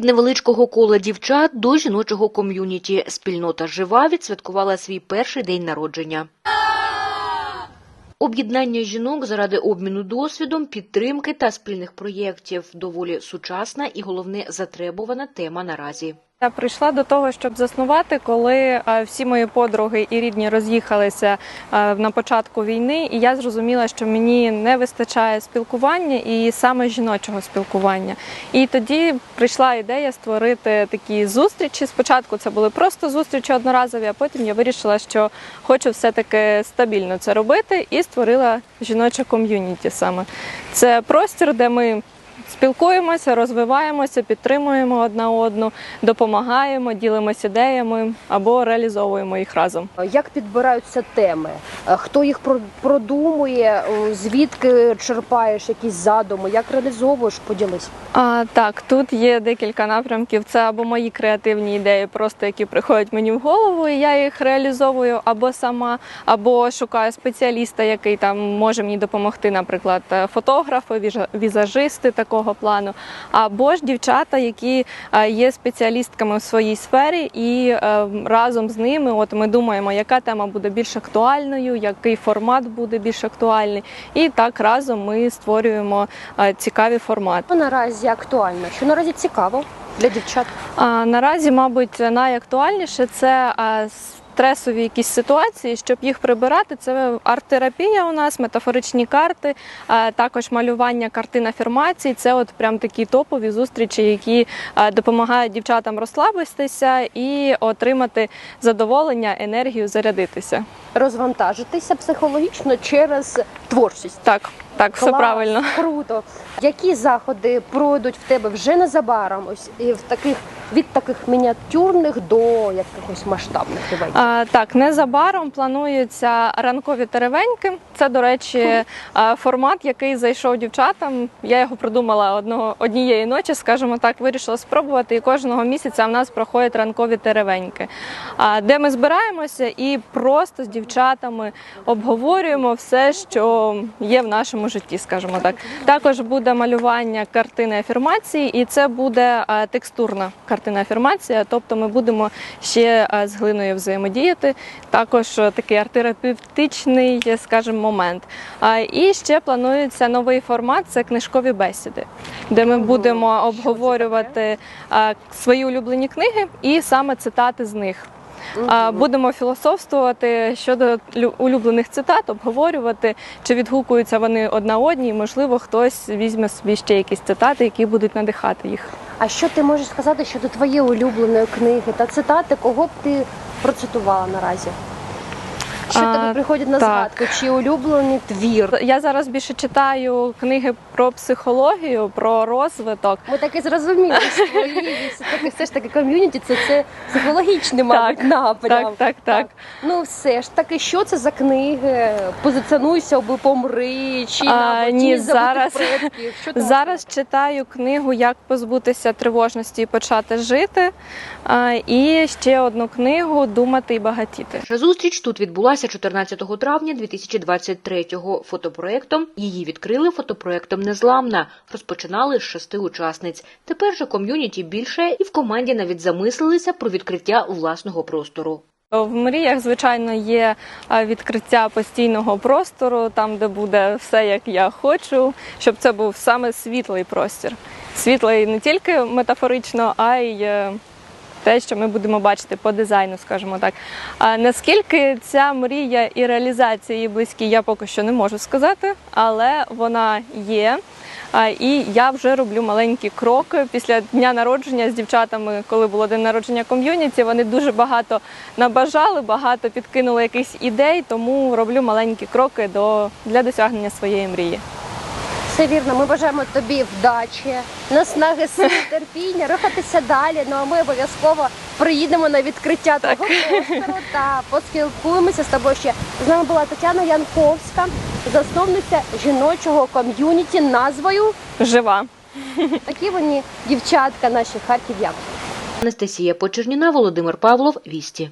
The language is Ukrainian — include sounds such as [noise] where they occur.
Від невеличкого кола дівчат до жіночого ком'юніті спільнота жива відсвяткувала свій перший день народження. Об'єднання жінок заради обміну досвідом, підтримки та спільних проєктів доволі сучасна і головне затребувана тема наразі. Я прийшла до того, щоб заснувати, коли е, всі мої подруги і рідні роз'їхалися е, на початку війни, і я зрозуміла, що мені не вистачає спілкування і саме жіночого спілкування. І тоді прийшла ідея створити такі зустрічі. Спочатку це були просто зустрічі одноразові, а потім я вирішила, що хочу все-таки стабільно це робити, і створила жіноче ком'юніті саме. Це простір, де ми спілкуємося, розвиваємося, підтримуємо одна одну, допомагаємо, ділимося ідеями або реалізовуємо їх разом. Як підбираються теми? Е, Хто їх про- продумує? Е, Звідки черпаєш якісь задуми? Як реалізовуєш? Поділись. А, так, тут є декілька напрямків. Це або мої креативні ідеї, просто які приходять мені в голову, і я їх реалізовую або сама, або шукаю спеціаліста, який там може мені допомогти, наприклад, е, фотографи, візажисти такого плану, або ж дівчата, які е, є спеціалістками в своїй сфері, і е, разом з ними, от ми думаємо, яка тема буде більш актуальною, який формат буде більш актуальний, і так разом ми створюємо е, цікаві формати. Наразі актуально? Що наразі цікаво для дівчат? А, наразі, мабуть, найактуальніше це стресові якісь ситуації. Щоб їх прибирати, це арт-терапія у нас, метафоричні карти, також малювання картин афірмацій. Це от прям такі топові зустрічі, які допомагають дівчатам розслабитися і отримати задоволення, енергію, зарядитися. Розвантажитися психологічно через творчість. Так, так, все правильно. Круто. Які заходи пройдуть в тебе вже незабаром? Ось і в таких від таких мініатюрних до якихось масштабних івентів? А, так, незабаром плануються ранкові теревеньки. Це, до речі, формат, який зайшов дівчатам. Я його придумала одного однієї ночі, скажімо так, вирішила спробувати. І кожного місяця в нас проходять ранкові теревеньки, де ми збираємося і просто з дівчатами обговорюємо все, що є в нашому житті, скажімо так. Також буде малювання картини афірмації, і це буде текстурна картина афірмація. Тобто ми будемо ще з глиною взаємодіяти. Також такий арт-терапевтичний, скажімо, момент. І ще планується новий формат це книжкові бесіди, де ми будемо обговорювати свої улюблені книги і саме цитати з них. А, Будемо філософствувати щодо лю- улюблених цитат, обговорювати, чи відгукуються вони одна одній. Можливо, хтось візьме собі ще якісь цитати, які будуть надихати їх. А що ти можеш сказати щодо твоєї улюбленої книги та цитати, кого б ти процитувала наразі? Що А, тобі приходить на так. згадку? Чи улюблений твір? Я зараз більше читаю книги про психологію, про розвиток. Ми так і зрозуміли, що [laughs] все-таки все ж таки ком'юніті це, це психологічний, мабуть, Так, напрям. так, так, так. Ну все ж таки, що це за книги? Позиціонуйся, аби помри, чи А, на ні, ні, зараз- предків. Що там? Зараз читаю книгу Як позбутися тривожності і почати жити. А, І ще одну книгу Думати і багатіти. Зустріч тут відбулася 14 травня 2023-го. Фотопроектом її відкрили фотопроектом Незламна. Розпочинали з шести учасниць. Тепер же ком'юніті більше, і в команді навіть замислилися про відкриття власного простору. В мріях, звичайно, є відкриття постійного простору, там, де буде все, як я хочу, щоб це був саме світлий простір. Світлий не тільки метафорично, а й е, те, що ми будемо бачити по дизайну, скажімо так. А наскільки ця мрія і реалізація її близькі, я поки що не можу сказати, але вона є. І я вже роблю маленькі кроки після дня народження з дівчатами, коли було день народження ком'юніті. Вони дуже багато набажали, багато підкинули якихось ідей, тому роблю маленькі кроки до для досягнення своєї мрії. Все вірно. Ми бажаємо тобі вдачі, наснаги, сили, [laughs] терпіння, рухатися далі. Ну а ми обов'язково приїдемо на відкриття того простору та поспілкуємося з тобою ще. З нами була Тетяна Янковська, засновниця жіночого ком'юніті назвою. Жива. Такі вони дівчатка наші харків'ян. Анастасія Почерніна, Володимир Павлов, Вісті.